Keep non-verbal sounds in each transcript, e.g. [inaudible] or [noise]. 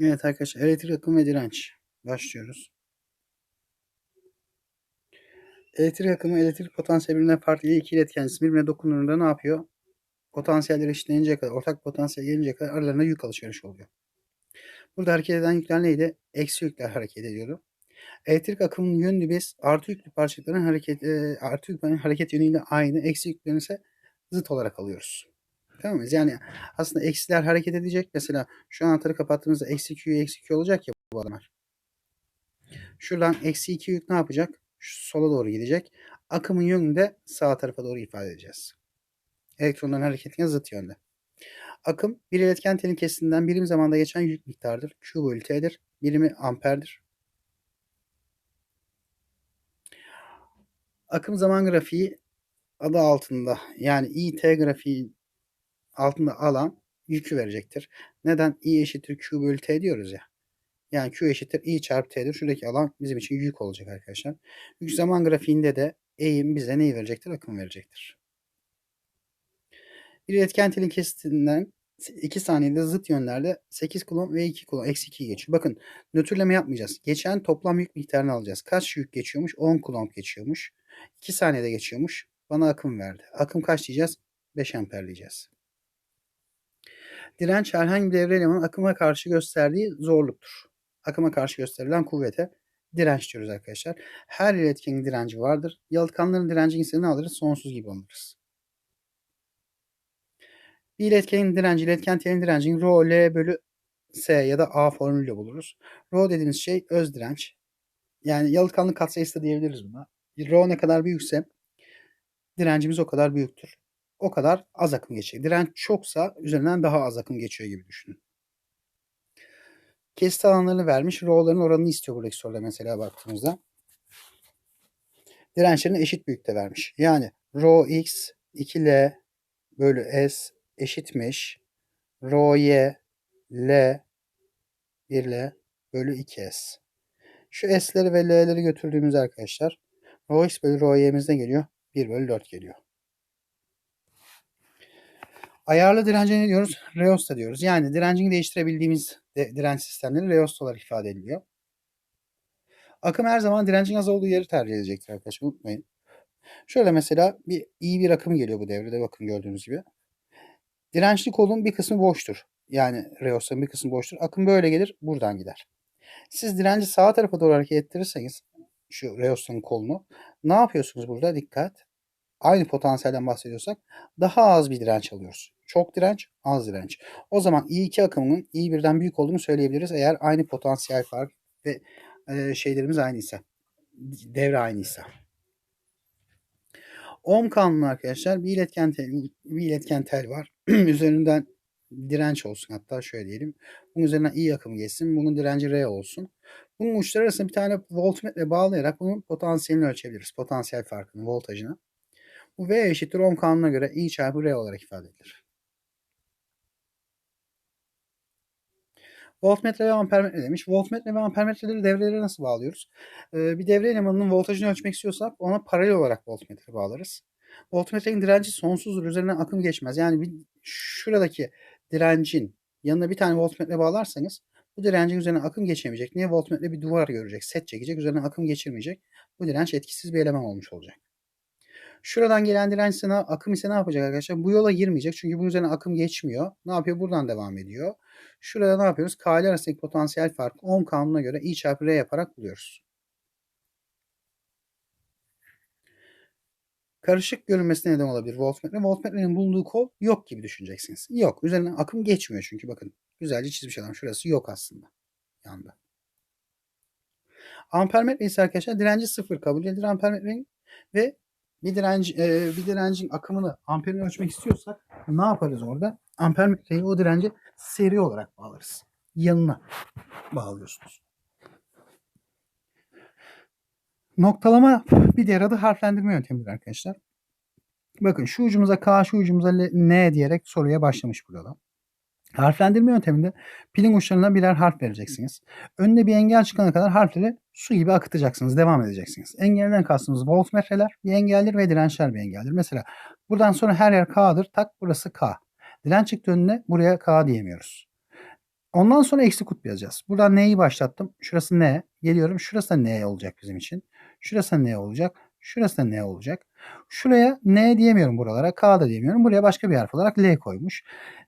Evet arkadaşlar elektrik akım ve direnç. Başlıyoruz. Elektrik akımı elektrik potansiyeli birbirinden farklı iki iletkencisi birbirine dokunduğunda ne yapıyor? Potansiyelleri eşitleyinceye kadar, ortak potansiyel gelinceye kadar aralarında yük alışverişi oluyor. Burada hareket eden yükler neydi? Eksi yükler hareket ediyordu. Elektrik akımının yönünü biz artı yüklü parçacıkların hareket e, artı yüklerin hareket yönüyle aynı, eksi yüklerin ise zıt olarak alıyoruz. Tamam mı? Yani aslında eksiler hareket edecek. Mesela şu anahtarı kapattığımızda eksi 2 eksi 2 olacak ya bu adamlar. Şuradan eksi 2 yük ne yapacak? Şu sola doğru gidecek. Akımın yönünü de sağ tarafa doğru ifade edeceğiz. Elektronların hareketine zıt yönde. Akım bir iletken telin kesitinden birim zamanda geçen yük miktarıdır. Q bölü T'dir. Birimi amperdir. Akım zaman grafiği adı altında yani IT grafiği altında alan yükü verecektir. Neden? I eşittir Q bölü T diyoruz ya. Yani Q eşittir I çarpı T'dir. Şuradaki alan bizim için yük olacak arkadaşlar. Yük zaman grafiğinde de eğim bize neyi verecektir? Akım verecektir. Bir iletken telin kesitinden 2 saniyede zıt yönlerde 8 kulon ve 2 kulon eksi 2 geçiyor. Bakın nötrleme yapmayacağız. Geçen toplam yük miktarını alacağız. Kaç yük geçiyormuş? 10 kulon geçiyormuş. 2 saniyede geçiyormuş. Bana akım verdi. Akım kaç diyeceğiz? 5 amper diyeceğiz. Direnç herhangi bir devre elemanın akıma karşı gösterdiği zorluktur. Akıma karşı gösterilen kuvvete direnç diyoruz arkadaşlar. Her iletkenin direnci vardır. Yalıtkanların direnci ne alırız? Sonsuz gibi alırız. Bir iletkenin direnci, iletken telin direncini ρ, L bölü S ya da A formülüyle buluruz. Rho dediğimiz şey öz direnç. Yani yalıtkanlık katsayısı da diyebiliriz buna. Rho ne kadar büyükse direncimiz o kadar büyüktür. O kadar az akım geçecek. Direnç çoksa üzerinden daha az akım geçiyor gibi düşünün. Kesit alanlarını vermiş. Rho'ların oranını istiyor buradaki soruda mesela baktığımızda. Dirençlerini eşit büyükte vermiş. Yani rho x 2L bölü S eşitmiş. Rho y L 1L bölü 2S. Şu S'leri ve L'leri götürdüğümüz arkadaşlar rho x bölü rho y'miz ne geliyor? 1 bölü 4 geliyor. Ayarlı dirence ne diyoruz? Reosta diyoruz. Yani direncini değiştirebildiğimiz de, direnç sistemleri reosta olarak ifade ediliyor. Akım her zaman direncin az olduğu yeri tercih edecektir arkadaşlar. Unutmayın. Şöyle mesela bir iyi bir akım geliyor bu devrede. Bakın gördüğünüz gibi. Dirençli kolun bir kısmı boştur. Yani reostanın bir kısmı boştur. Akım böyle gelir. Buradan gider. Siz direnci sağa tarafa doğru hareket ettirirseniz şu reostanın kolunu ne yapıyorsunuz burada? Dikkat. Aynı potansiyelden bahsediyorsak daha az bir direnç alıyoruz. Çok direnç, az direnç. O zaman I2 akımının I1'den büyük olduğunu söyleyebiliriz eğer aynı potansiyel fark ve e, şeylerimiz aynıysa. Devre aynıysa. Ohm kanunu arkadaşlar bir iletken tel, bir iletken tel var. [clears throat] Üzerinden direnç olsun hatta şöyle diyelim. Bunun üzerinden I akımı geçsin. Bunun direnci R olsun. Bunun uçları arasında bir tane voltmetre bağlayarak bunun potansiyelini ölçebiliriz. Potansiyel farkını, voltajını. Bu V eşittir ohm kanununa göre I çarpı R olarak ifade edilir. Voltmetre ve ampermetre demiş. Voltmetre ve ampermetreleri devrelere nasıl bağlıyoruz? Ee, bir devre elemanının voltajını ölçmek istiyorsak ona paralel olarak voltmetre bağlarız. Voltmetrenin direnci sonsuzdur. Üzerinden akım geçmez. Yani bir, şuradaki direncin yanına bir tane voltmetre bağlarsanız bu direncin üzerine akım geçemeyecek. Niye? Voltmetre bir duvar görecek, set çekecek, üzerine akım geçirmeyecek. Bu direnç etkisiz bir eleman olmuş olacak. Şuradan gelen direnç ise akım ise ne yapacak arkadaşlar? Bu yola girmeyecek. Çünkü bunun üzerine akım geçmiyor. Ne yapıyor? Buradan devam ediyor. Şurada ne yapıyoruz? K ile arasındaki potansiyel farkı ohm kanununa göre I çarpı R yaparak buluyoruz. Karışık görünmesine neden olabilir voltmetre. Voltmetrenin bulunduğu kol yok gibi düşüneceksiniz. Yok. Üzerinden akım geçmiyor çünkü bakın. Güzelce çizmiş adam. Şurası yok aslında. Yanda. Ampermetre ise arkadaşlar direnci sıfır kabul edilir ampermetrenin ve bir direnci e, bir direncin akımını amperini ölçmek istiyorsak ne yaparız orada? Ampermetreyi o dirence seri olarak bağlarız. Yanına bağlıyorsunuz. Noktalama bir diğer adı harflendirme yöntemidir arkadaşlar. Bakın şu ucumuza K, şu ucumuza N diyerek soruya başlamış burada. Harflendirme yönteminde pilin uçlarına birer harf vereceksiniz. Önüne bir engel çıkana kadar harfleri su gibi akıtacaksınız. Devam edeceksiniz. Engelden kastımız voltmetreler bir engeldir ve dirençler bir engeldir. Mesela buradan sonra her yer K'dır. Tak burası K. Direnç çıktı önüne buraya K diyemiyoruz. Ondan sonra eksi kutbu yazacağız. Buradan N'yi başlattım. Şurası N. Geliyorum. Şurası da N olacak bizim için. Şurası da N olacak. Şurası da N olacak. Şuraya N diyemiyorum buralara. K da diyemiyorum. Buraya başka bir harf olarak L koymuş.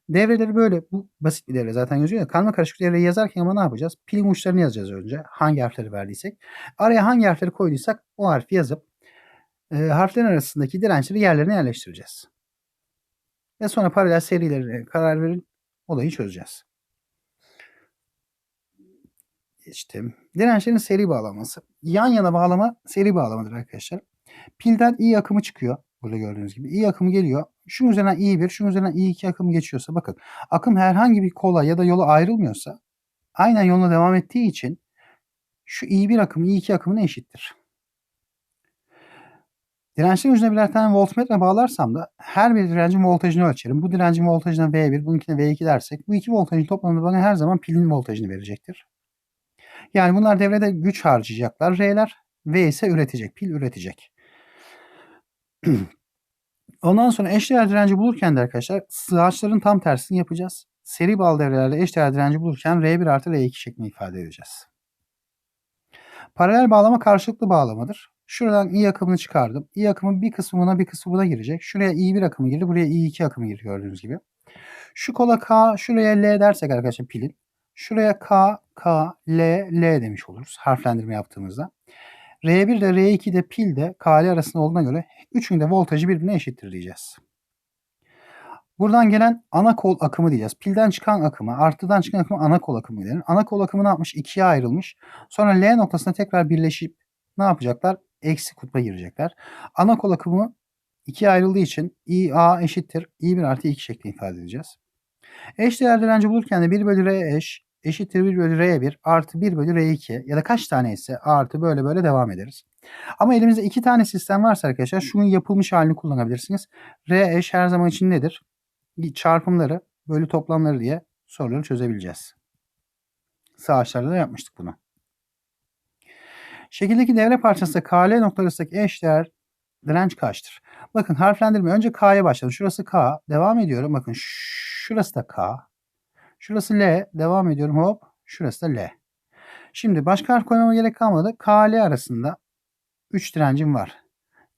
Devreleri böyle. Bu basit bir devre zaten ya. Karma karışık devreyi yazarken ama ne yapacağız? Pilin uçlarını yazacağız önce. Hangi harfleri verdiysek. Araya hangi harfleri koyduysak o harfi yazıp e, harflerin arasındaki dirençleri yerlerine yerleştireceğiz. Ve sonra paralel serilerine karar verin. Olayı çözeceğiz. Geçtim. Dirençlerin seri bağlaması. Yan yana bağlama seri bağlamadır arkadaşlar. Pilden I akımı çıkıyor. Burada gördüğünüz gibi. I akımı geliyor. Şunun üzerinden I1, şunun üzerinden I2 akımı geçiyorsa bakın. Akım herhangi bir kola ya da yola ayrılmıyorsa aynen yoluna devam ettiği için şu I1 akımı I2 akımına eşittir. Dirençlerin ucuna birer tane voltmetre bağlarsam da her bir direncin voltajını ölçerim. Bu direncin voltajına V1, bununkine V2 dersek bu iki voltajın toplamı bana her zaman pilin voltajını verecektir. Yani bunlar devrede güç harcayacaklar. R'ler V ise üretecek. Pil üretecek. [clears throat] Ondan sonra eşdeğer direnci bulurken de arkadaşlar sığaçların tam tersini yapacağız. Seri bağlı devrelerle eşdeğer direnci bulurken R1 artı R2 şeklinde ifade edeceğiz. Paralel bağlama karşılıklı bağlamadır. Şuradan I akımını çıkardım. I akımın bir kısmı buna bir kısmı buna girecek. Şuraya I1 akımı girdi. Buraya I2 akımı girdi gördüğünüz gibi. Şu kola K, şuraya L dersek arkadaşlar pilin. Şuraya K, K, L, L demiş oluruz harflendirme yaptığımızda. R1 de R2 de pil de KL arasında olduğuna göre üçünün de voltajı birbirine eşittir diyeceğiz. Buradan gelen ana kol akımı diyeceğiz. Pilden çıkan akımı, artıdan çıkan akımı ana kol akımı denir. Ana kol akımı ne yapmış? İkiye ayrılmış. Sonra L noktasına tekrar birleşip ne yapacaklar? Eksi kutba girecekler. Ana kol akımı ikiye ayrıldığı için IA eşittir. I1 artı 2 şeklinde ifade edeceğiz. Eşdeğer direnci bulurken de 1 bölü R eş eşittir 1 bölü R1 artı 1 bölü R2 ya da kaç tane ise artı böyle böyle devam ederiz. Ama elimizde iki tane sistem varsa arkadaşlar şunun yapılmış halini kullanabilirsiniz. R eş her zaman için nedir? Çarpımları bölü toplamları diye soruları çözebileceğiz. Sağaçlarda da yapmıştık bunu. Şekildeki devre parçası KL noktalarındaki eşdeğer direnç kaçtır? Bakın harflendirme. Önce K'ya başladım. Şurası K. Devam ediyorum. Bakın şurası da K. Şurası L. Devam ediyorum. Hop. Şurası da L. Şimdi başka harf koymama gerek kalmadı. K, L arasında 3 direncim var.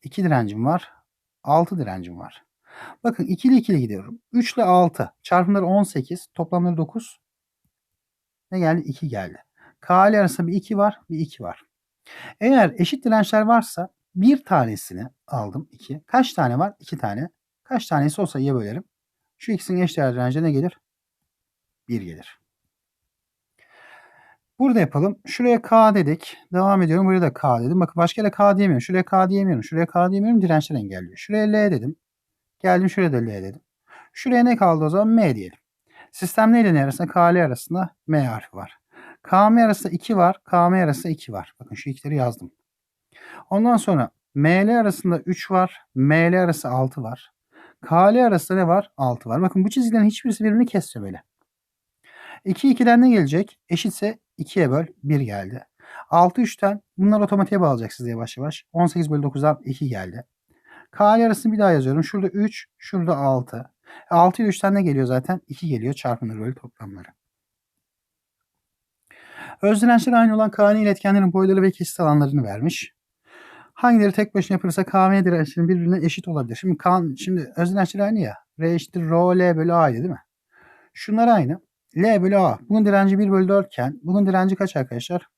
2 direncim var. 6 direncim var. Bakın ikili ikili gidiyorum. 3 ile 6. Çarpımları 18. Toplamları 9. Ne geldi? 2 geldi. K, L arasında bir 2 var. Bir 2 var. Eğer eşit dirençler varsa bir tanesini aldım. 2. Kaç tane var? 2 tane. Kaç tanesi olsa ikiye bölerim. Şu ikisinin eşdeğer direnci ne gelir? 1 gelir. Burada yapalım. Şuraya K dedik. Devam ediyorum. Buraya da K dedim. Bakın başka yere K diyemiyorum. Şuraya K diyemiyorum. Şuraya K diyemiyorum. Dirençler engelliyor. Şuraya L dedim. Geldim şuraya da L dedim. Şuraya ne kaldı o zaman? M diyelim. Sistem ne ile ne arasında? K L arasında M harfi var. K M arasında 2 var. K M arasında 2 var. Bakın şu ikileri yazdım. Ondan sonra M L arasında 3 var. M L arası 6 var. K L arasında ne var? 6 var. Bakın bu çizgilerin hiçbirisi birbirini kesiyor böyle. 2 2'den ne gelecek? Eşitse 2'ye böl 1 geldi. 6 3'ten bunlar otomatiğe bağlayacaksınız yavaş yavaş. 18 bölü 9'dan 2 geldi. K ile arasını bir daha yazıyorum. Şurada 3, şurada 6. 6 ile 3'ten ne geliyor zaten? 2 geliyor çarpımları bölü toplamları. Öz dirençleri aynı olan KN iletkenlerin boyları ve kesit alanlarını vermiş. Hangileri tek başına yapılırsa KM dirençlerinin birbirine eşit olabilir. Şimdi K, şimdi öz dirençleri aynı ya. R eşittir Rho bölü A'ydı değil mi? Şunlar aynı. L bölü A. Bunun direnci 1 bölü 4 iken bunun direnci kaç arkadaşlar?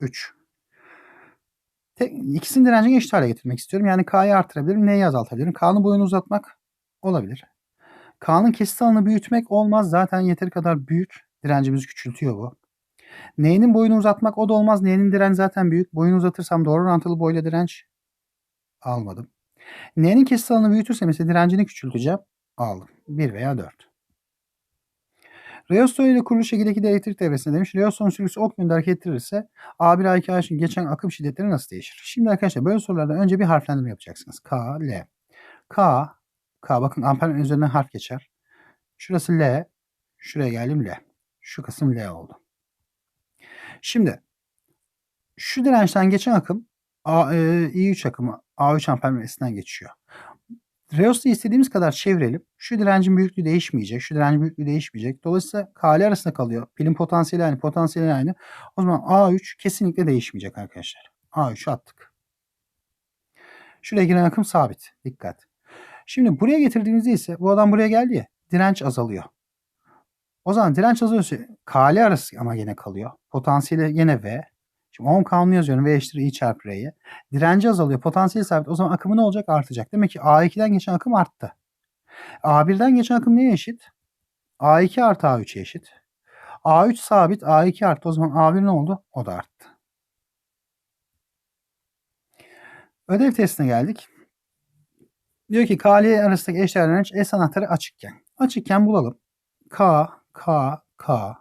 3. Tek, ikisinin direncini eşit hale getirmek istiyorum. Yani K'yı artırabilirim. N'yi azaltabilirim. K'nın boyunu uzatmak olabilir. K'nın kesit alanını büyütmek olmaz. Zaten yeteri kadar büyük. Direncimizi küçültüyor bu. N'nin boyunu uzatmak o da olmaz. N'nin direnci zaten büyük. Boyunu uzatırsam doğru orantılı boyla direnç almadım. N'nin kesit alanını büyütürsem ise direncini küçülteceğim. Aldım. 1 veya 4. Reoston ile kurulu şekildeki elektrik devresine demiş. Reoston sürüsü ok yönünde hareket ettirirse A1 A2 A için geçen akım şiddetleri nasıl değişir? Şimdi arkadaşlar böyle sorularda önce bir harflendirme yapacaksınız. K, L. K, K bakın amperin üzerinden harf geçer. Şurası L. Şuraya geldim L. Şu kısım L oldu. Şimdi şu dirençten geçen akım A, e, I3 akımı A3 amper metresinden geçiyor. Reos'ta istediğimiz kadar çevirelim. Şu direncin büyüklüğü değişmeyecek. Şu direncin büyüklüğü değişmeyecek. Dolayısıyla KL arasında kalıyor. Pilin potansiyeli aynı, potansiyeli aynı. O zaman A3 kesinlikle değişmeyecek arkadaşlar. A3'ü attık. Şuraya giren akım sabit. Dikkat. Şimdi buraya getirdiğimizde ise bu adam buraya geldi ya. Direnç azalıyor. O zaman direnç azalıyorsa KL arası ama yine kalıyor. Potansiyeli yine V. Şimdi Ohm kanunu yazıyorum. V eşittir I çarpı R'ye. Direnci azalıyor. Potansiyeli sabit. O zaman akımı ne olacak? Artacak. Demek ki A2'den geçen akım arttı. A1'den geçen akım neye eşit? A2 artı A3'e eşit. A3 sabit. A2 arttı. O zaman A1 ne oldu? O da arttı. Ödev testine geldik. Diyor ki KL arasındaki eşdeğer direnç S anahtarı açıkken. Açıkken bulalım. K, K, K.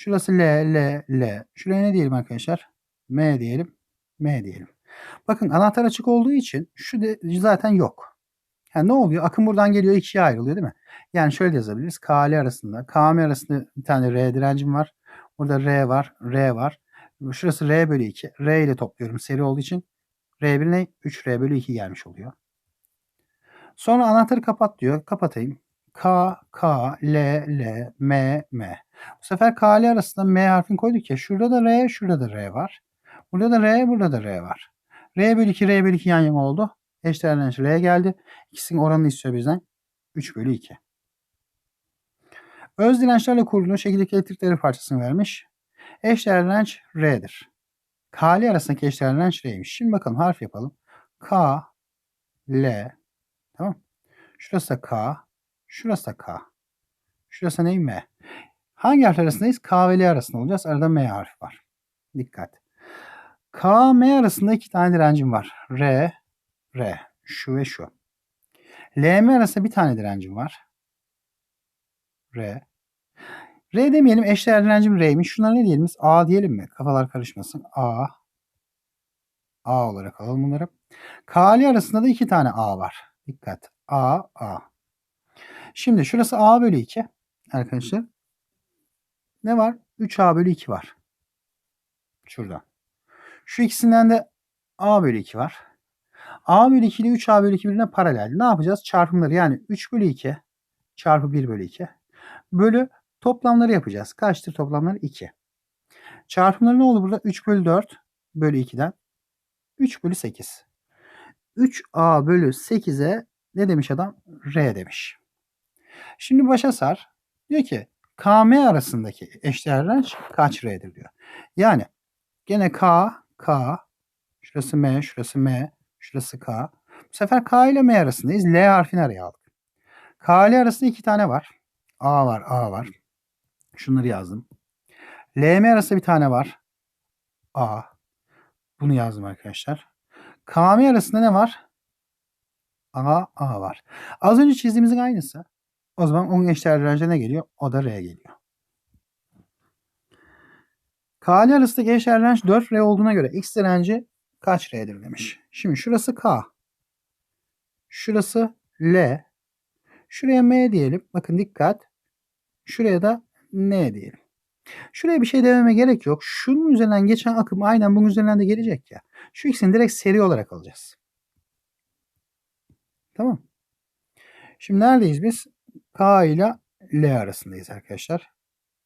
Şurası L, L, L. Şuraya ne diyelim arkadaşlar? M diyelim. M diyelim. Bakın anahtar açık olduğu için şu de zaten yok. Yani ne oluyor? Akım buradan geliyor ikiye ayrılıyor değil mi? Yani şöyle yazabiliriz. KL arasında, KM arasında bir tane R direncim var. Burada R var, R var. Şurası R bölü 2. R ile topluyorum seri olduğu için. R1 ne? 3R bölü 2 gelmiş oluyor. Sonra anahtarı kapat diyor. Kapatayım. K, K, L, L, M, M. Bu sefer K, L arasında M harfini koyduk ya. Şurada da R, şurada da R var. Burada da R, burada da R var. R bölü 2, R bölü 2 yan yana oldu. Eşdeğerlenmiş R geldi. İkisinin oranını istiyor bizden. 3 bölü 2. Öz dirençlerle kurduğu şekildeki elektrik devre parçasını vermiş. Eşdeğer direnç R'dir. K, L arasındaki eşdeğer direnç R'ymiş. Şimdi bakalım harf yapalım. K, L, tamam. Şurası da K, şurası da K. Şurası ne? M. Hangi harf arasındayız? K ve L arasında olacağız. Arada M harfi var. Dikkat. K, M arasında iki tane direncim var. R, R. Şu ve şu. L, M arasında bir tane direncim var. R. R demeyelim. Eşdeğer direncim R'ymiş. Şunlara ne diyelim? A diyelim mi? Kafalar karışmasın. A. A olarak alalım bunları. K, L arasında da iki tane A var. Dikkat. A, A. Şimdi şurası A bölü 2. Arkadaşlar. Ne var? 3A bölü 2 var. Şurada. Şu ikisinden de A bölü 2 var. A bölü 2 ile 3A bölü 2 birbirine paralel. Ne yapacağız? Çarpımları yani 3 bölü 2 çarpı 1 bölü 2 bölü toplamları yapacağız. Kaçtır toplamları? 2. Çarpımları ne oldu burada? 3 bölü 4 bölü 2'den 3 bölü 8. 3A bölü 8'e ne demiş adam? R demiş. Şimdi başa sar. Diyor ki KM arasındaki eşdeğer direnç kaç R'dir diyor. Yani gene K, K, şurası M, şurası M, şurası K. Bu sefer K ile M arasındayız. L harfini araya aldık. K ile arasında iki tane var. A var, A var. Şunları yazdım. L, M arasında bir tane var. A. Bunu yazdım arkadaşlar. K, M arasında ne var? A, A var. Az önce çizdiğimizin aynısı. O zaman onun eşdeğer direnci ne geliyor? O da R geliyor. K ile arasındaki eşdeğer direnç 4R olduğuna göre X direnci kaç R'dir demiş. Şimdi şurası K. Şurası L. Şuraya M diyelim. Bakın dikkat. Şuraya da N diyelim. Şuraya bir şey dememe gerek yok. Şunun üzerinden geçen akım aynen bunun üzerinden de gelecek ya. Şu ikisini direkt seri olarak alacağız. Tamam. Şimdi neredeyiz biz? K ile L arasındayız arkadaşlar.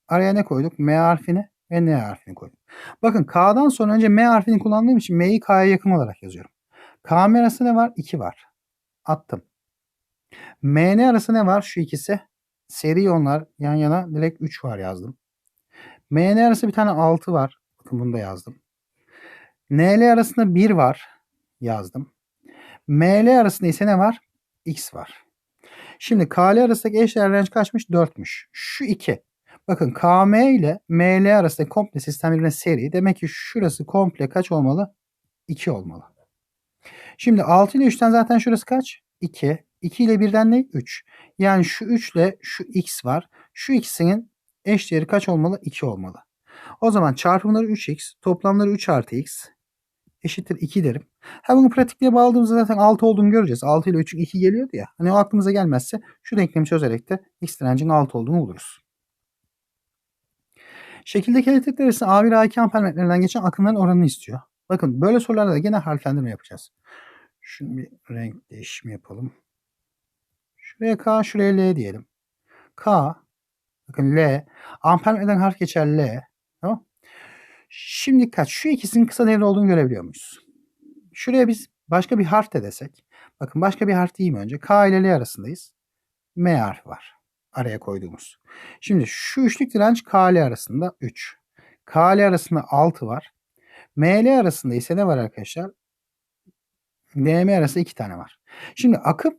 Araya ne koyduk? M harfini ve N harfini koyduk. Bakın K'dan sonra önce M harfini kullandığım için M'yi K'ya yakın olarak yazıyorum. K M arasında ne var? 2 var. Attım. M N arasında ne var? Şu ikisi. Seri onlar yan yana direkt 3 var yazdım. M N arasında bir tane 6 var. Bakın bunu da yazdım. N L arasında 1 var. Yazdım. M L arasında ise ne var? X var. Şimdi KL arasındaki eşdeğer direnç kaçmış? 4'müş. Şu 2. Bakın KM ile ML arasındaki komple sistem birbirine seri. Demek ki şurası komple kaç olmalı? 2 olmalı. Şimdi 6 ile 3'ten zaten şurası kaç? 2. 2 ile 1'den ne? 3. Yani şu 3 ile şu x var. Şu ikisinin eşdeğeri kaç olmalı? 2 olmalı. O zaman çarpımları 3x, toplamları 3 artı x eşittir 2 derim. Ha bunu pratikliğe bağladığımızda zaten 6 olduğunu göreceğiz. 6 ile 3'ün 2 geliyordu ya. Hani o aklımıza gelmezse şu denklemi çözerek de x direncin 6 olduğunu buluruz. Şekildeki elektrikler arasında A1 A2 ampermetrelerinden geçen akımların oranını istiyor. Bakın böyle sorularda da gene harflendirme yapacağız. Şunu bir renk değişimi yapalım. Şuraya K, şuraya L diyelim. K, bakın L, amper eden harf geçer L. Şimdi dikkat. Şu ikisinin kısa devre olduğunu görebiliyor muyuz? Şuraya biz başka bir harf de desek. Bakın başka bir harf diyeyim önce. K ile L arasındayız. M harfi var. Araya koyduğumuz. Şimdi şu üçlük direnç K ile arasında 3. K ile arasında 6 var. M ile arasında ise ne var arkadaşlar? DM arasında 2 tane var. Şimdi akım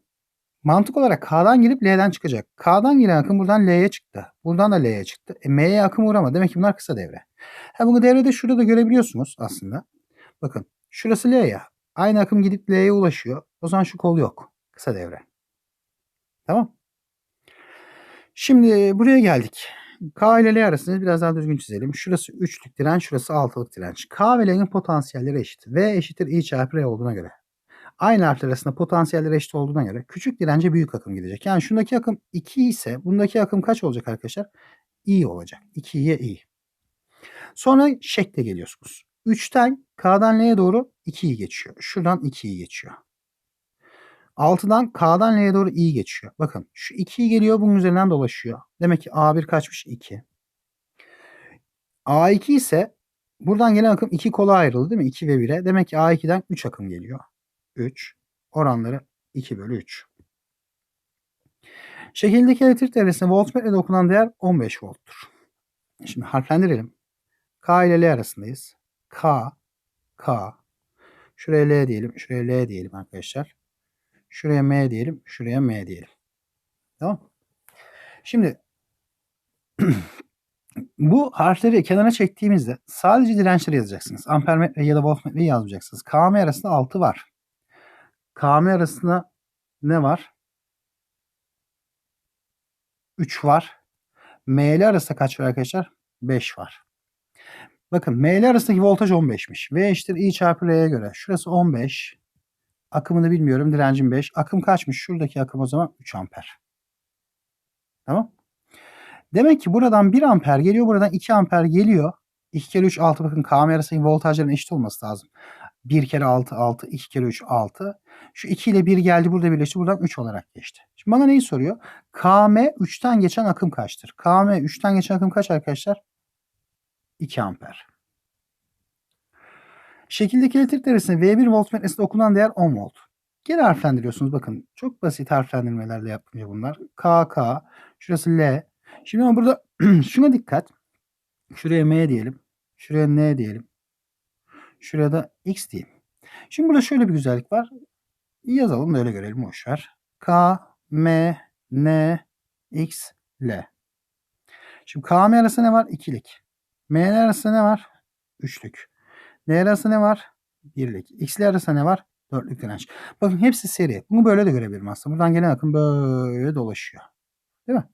mantık olarak K'dan girip L'den çıkacak. K'dan giren akım buradan L'ye çıktı. Buradan da L'ye çıktı. E, M'ye akım uğramadı. Demek ki bunlar kısa devre. Ha bunu devrede şurada da görebiliyorsunuz aslında. Bakın şurası L ya. Aynı akım gidip L'ye ulaşıyor. O zaman şu kol yok. Kısa devre. Tamam. Şimdi buraya geldik. K ile L arasını biraz daha düzgün çizelim. Şurası üçlük direnç, şurası altılık direnç. K ve L'nin potansiyelleri eşit. V eşittir I çarpı R olduğuna göre. Aynı harfler arasında potansiyelleri eşit olduğuna göre küçük dirence büyük akım gidecek. Yani şundaki akım 2 ise bundaki akım kaç olacak arkadaşlar? I olacak. 2'ye I. Sonra şekle geliyorsunuz. 3'ten K'dan L'ye doğru 2'yi geçiyor. Şuradan 2'yi geçiyor. 6'dan K'dan L'ye doğru i geçiyor. Bakın şu 2 geliyor bunun üzerinden dolaşıyor. Demek ki A1 kaçmış? 2. A2 ise buradan gelen akım 2 kola ayrıldı değil mi? 2 ve 1'e. Demek ki A2'den 3 akım geliyor. 3. Oranları 2 bölü 3. Şekildeki elektrik devresine voltmetre dokunan değer 15 volttur. Şimdi harflendirelim. K ile L arasındayız. K, K. Şuraya L diyelim, şuraya L diyelim arkadaşlar. Şuraya M diyelim. Şuraya M diyelim. Tamam. Şimdi [clears throat] bu harfleri kenara çektiğimizde sadece dirençleri yazacaksınız. Ampermetre ya da voltmetreyi yazmayacaksınız. KM arasında 6 var. KM arasında ne var? 3 var. ML arasında kaç var arkadaşlar? 5 var. Bakın ML arasındaki voltaj 15'miş. V eşittir I çarpı R'ye göre. Şurası 15. Akımını bilmiyorum. Direncim 5. Akım kaçmış? Şuradaki akım o zaman 3 amper. Tamam. Demek ki buradan 1 amper geliyor. Buradan 2 amper geliyor. 2 kere 3 6 bakın KM arasındaki voltajların eşit olması lazım. 1 kere 6 6 2 kere 3 6. Şu 2 ile 1 geldi burada birleşti. Buradan 3 olarak geçti. Şimdi bana neyi soruyor? KM 3'ten geçen akım kaçtır? KM 3'ten geçen akım kaç arkadaşlar? 2 amper. Şekildeki elektrik devresine V1 voltmetresinde okunan değer 10 volt. Geri harflendiriyorsunuz. Bakın çok basit harflendirmelerle yapınca bunlar. K, K. Şurası L. Şimdi ama burada [clears throat] şuna dikkat. Şuraya M diyelim. Şuraya N diyelim. Şuraya da X diyeyim. Şimdi burada şöyle bir güzellik var. Yazalım da öyle görelim. Boşver. K, M, N, X, L. Şimdi K, M arasında ne var? İkilik. M, N arasında ne var? Üçlük. N arasında ne var? Birlik. X ile arasında ne var? Dörtlük direnç. Bakın hepsi seri. Bunu böyle de görebilirim aslında. Buradan gelen akım böyle dolaşıyor. Değil mi?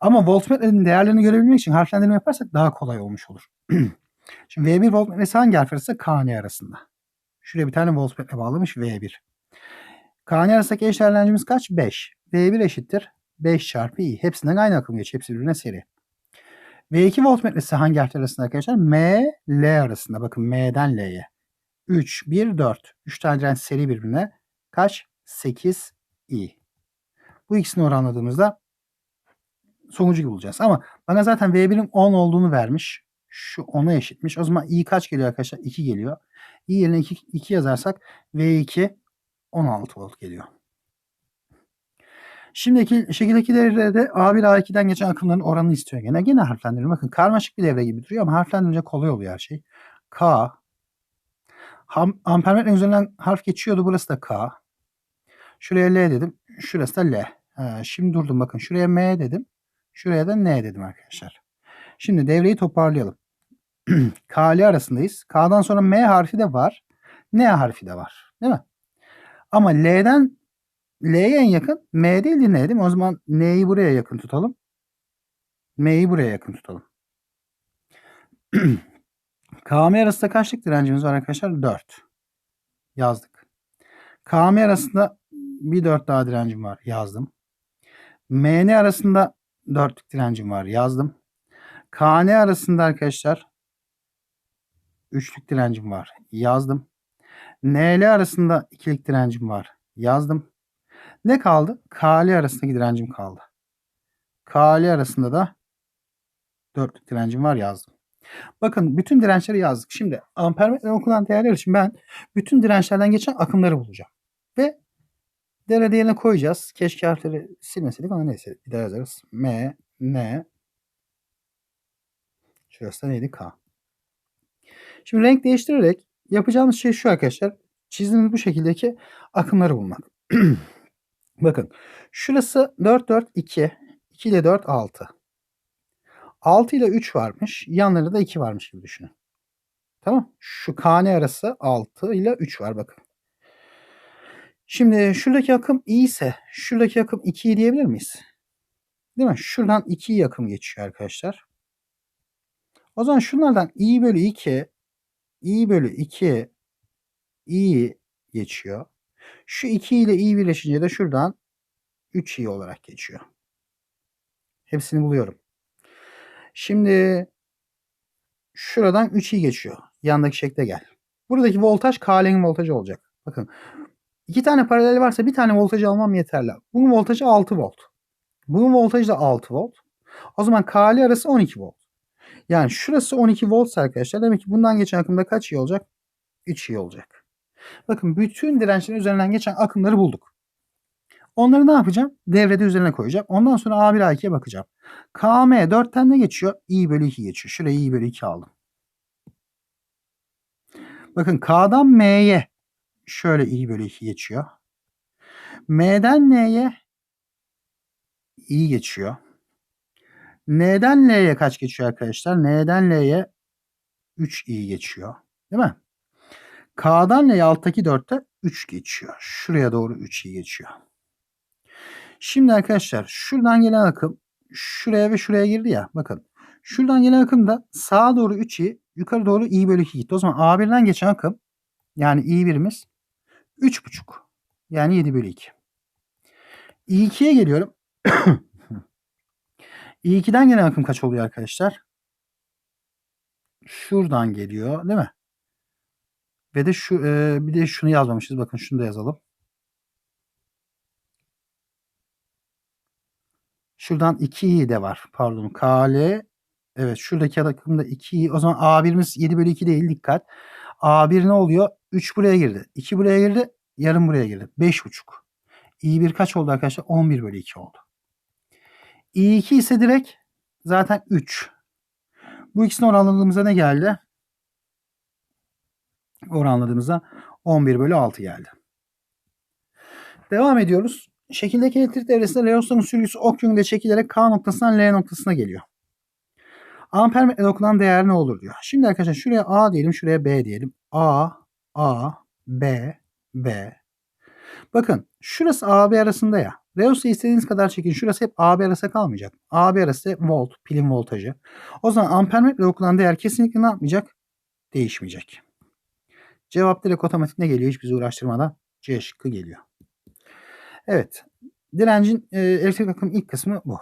Ama voltmetrenin değerlerini görebilmek için harflendirme yaparsak daha kolay olmuş olur. [clears throat] Şimdi V1 voltmetresi hangi harf arasında? KN arasında. Şuraya bir tane voltmetre bağlamış V1. KN arasındaki eş değerlencimiz kaç? 5. V1 eşittir 5 çarpı I. Hepsinden aynı akım geçiyor. Hepsi birbirine seri. V2 voltmetresi hangi harfler arasında arkadaşlar? M, L arasında. Bakın M'den L'ye. 3, 1, 4. 3 tane direnç seri birbirine. Kaç? 8, I. Bu ikisini oranladığımızda sonucu bulacağız. Ama bana zaten V1'in 10 olduğunu vermiş. Şu 10'a eşitmiş. O zaman I kaç geliyor arkadaşlar? 2 geliyor. I yerine 2, 2 yazarsak V2 16 volt geliyor. Şimdiki şekildeki devrede A1 A2'den geçen akımların oranını istiyor gene. Gene harflendirelim. Bakın karmaşık bir devre gibi duruyor ama harflendirince kolay oluyor her şey. K Ham, ampermetre üzerinden harf geçiyordu. Burası da K. Şuraya L dedim. Şurası da L. Ha, şimdi durdum bakın. Şuraya M dedim. Şuraya da N dedim arkadaşlar. Şimdi devreyi toparlayalım. [clears throat] K L arasındayız. K'dan sonra M harfi de var. N harfi de var. Değil mi? Ama L'den L'ye en yakın M değil de N değil mi? O zaman N'yi buraya yakın tutalım. M'yi buraya yakın tutalım. [clears throat] KM arasında kaçlık direncimiz var arkadaşlar? 4. Yazdık. KM arasında bir 4 daha direncim var. Yazdım. MN arasında 4'lük direncim var. Yazdım. KN arasında arkadaşlar 3'lük direncim var. Yazdım. NL arasında 2'lik direncim var. Yazdım. Ne kaldı? K'li arasındaki direncim kaldı. K'li arasında da dörtlük direncim var yazdım. Bakın bütün dirençleri yazdık. Şimdi ampermetre okunan değerler için ben bütün dirençlerden geçen akımları bulacağım. Ve devre değerine koyacağız. Keşke harfleri silmeseydik ama neyse bir daha yazarız. M, N, şurası da neydi? K. Şimdi renk değiştirerek yapacağımız şey şu arkadaşlar. Çizdiğimiz bu şekildeki akımları bulmak. [clears throat] Bakın şurası 4, 4, 2. 2 ile 4, 6. 6 ile 3 varmış. Yanlarında da 2 varmış gibi düşünün. Tamam. Şu kane arası 6 ile 3 var bakın. Şimdi şuradaki akım i ise şuradaki akım 2'yi diyebilir miyiz? Değil mi? Şuradan 2 akım geçiyor arkadaşlar. O zaman şunlardan i bölü 2 i bölü 2 i geçiyor. Şu 2 ile i birleşince de şuradan 3 i olarak geçiyor. Hepsini buluyorum. Şimdi şuradan 3i geçiyor. Yandaki şekle gel. Buradaki voltaj K'lerin voltajı olacak. Bakın iki tane paralel varsa bir tane voltajı almam yeterli. Bunun voltajı 6 volt. Bunun voltajı da 6 volt. O zaman K'li arası 12 volt. Yani şurası 12 volt arkadaşlar. Demek ki bundan geçen akımda kaç i olacak? 3 i olacak. Bakın bütün dirençlerin üzerinden geçen akımları bulduk. Onları ne yapacağım? Devrede üzerine koyacağım. Ondan sonra A1 A2'ye bakacağım. KM 4'ten ne geçiyor? I bölü 2 geçiyor. Şuraya I bölü 2 aldım. Bakın K'dan M'ye şöyle I bölü 2 geçiyor. M'den N'ye I geçiyor. N'den L'ye kaç geçiyor arkadaşlar? N'den L'ye 3 I geçiyor. Değil mi? K'dan L'ye alttaki 4'te 3 geçiyor. Şuraya doğru 3 I geçiyor. Şimdi arkadaşlar şuradan gelen akım şuraya ve şuraya girdi ya. Bakın şuradan gelen akım da sağa doğru 3i yukarı doğru i bölü 2 gitti. O zaman A1'den geçen akım yani i1'imiz 3,5 yani 7 bölü 2. i2'ye geliyorum. [coughs] i2'den gelen akım kaç oluyor arkadaşlar? Şuradan geliyor değil mi? Ve de şu e, bir de şunu yazmamışız. Bakın şunu da yazalım. Şuradan 2i de var. Pardon. KL. Evet şuradaki akımda 2i. O zaman A1'imiz 7 bölü 2 değil. Dikkat. A1 ne oluyor? 3 buraya girdi. 2 buraya girdi. Yarım buraya girdi. 5,5. i1 kaç oldu arkadaşlar? 11 bölü 2 oldu. İ2 ise direkt zaten 3. Bu ikisini oranladığımızda ne geldi? Oranladığımızda 11 bölü 6 geldi. Devam ediyoruz. Şekildeki elektrik devresinde Leonsto'nun sürgüsü ok yönünde çekilerek K noktasından L noktasına geliyor. Ampermetre okunan değer ne olur diyor. Şimdi arkadaşlar şuraya A diyelim, şuraya B diyelim. A, A, B, B. Bakın şurası AB arasında ya. Reos'u istediğiniz kadar çekin. Şurası hep AB arası kalmayacak. AB arası volt, pilin voltajı. O zaman ampermetre okunan değer kesinlikle ne yapmayacak? Değişmeyecek. Cevap direkt otomatik ne geliyor? Hiç bizi uğraştırmadan C şıkkı geliyor. Evet. Direncin e, elektrik akım ilk kısmı bu.